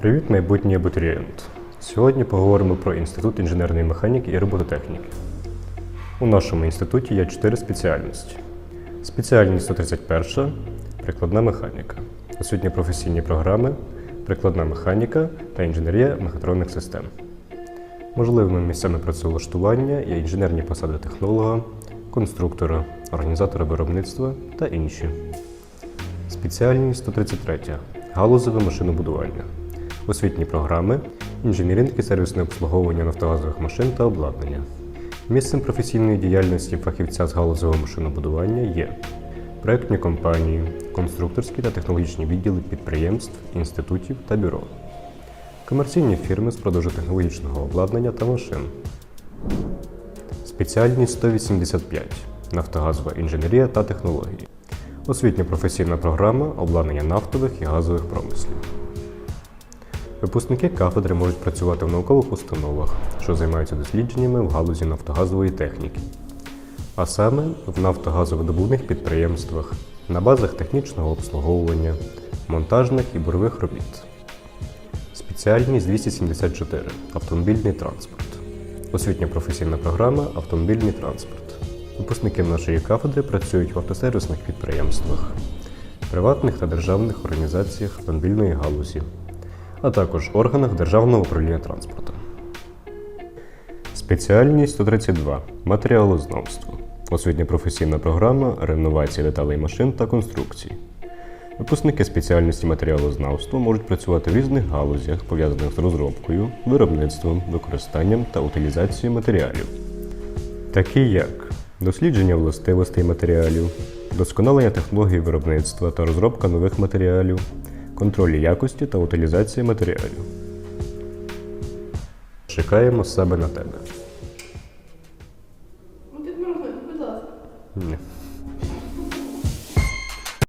Привіт, майбутній абітурієнт. Сьогодні поговоримо про Інститут інженерної механіки і робототехніки. У нашому інституті є чотири спеціальності. Спеціальність 131 прикладна механіка, освітньо професійні програми, прикладна механіка та інженерія мехатронних систем. Можливими місцями працевлаштування є інженерні посади технолога, конструктора, організатора виробництва та інші. Спеціальність 133. Галузеве машинобудування. Освітні програми, інженеринг і сервісне обслуговування нафтогазових машин та обладнання. Місцем професійної діяльності фахівця з галузевого машинобудування є проектні компанії, конструкторські та технологічні відділи підприємств, інститутів та бюро, комерційні фірми з продажу технологічного обладнання та машин. Спеціальність 185. Нафтогазова інженерія та технології. Освітня професійна програма обладнання нафтових і газових промислів. Випускники кафедри можуть працювати в наукових установах, що займаються дослідженнями в галузі нафтогазової техніки, а саме в нафтогазовидобувних підприємствах, на базах технічного обслуговування, монтажних і бурових робіт. Спеціальність 274 автомобільний транспорт. Освітня професійна програма Автомобільний транспорт. Випускники нашої кафедри працюють в автосервісних підприємствах, приватних та державних організаціях автомобільної галузі, а також органах Державного управління транспорту. Спеціальність 132 матеріалознавство. Освітня професійна програма реновації деталей машин та конструкцій. Випускники спеціальності матеріалознавства можуть працювати в різних галузях, пов'язаних з розробкою, виробництвом, використанням та утилізацією матеріалів, такі як дослідження властивостей матеріалів, досконалення технологій виробництва та розробка нових матеріалів, контроль якості та утилізації матеріалів. Чекаємо з себе на тебе. Ну, будь ласка. Ні.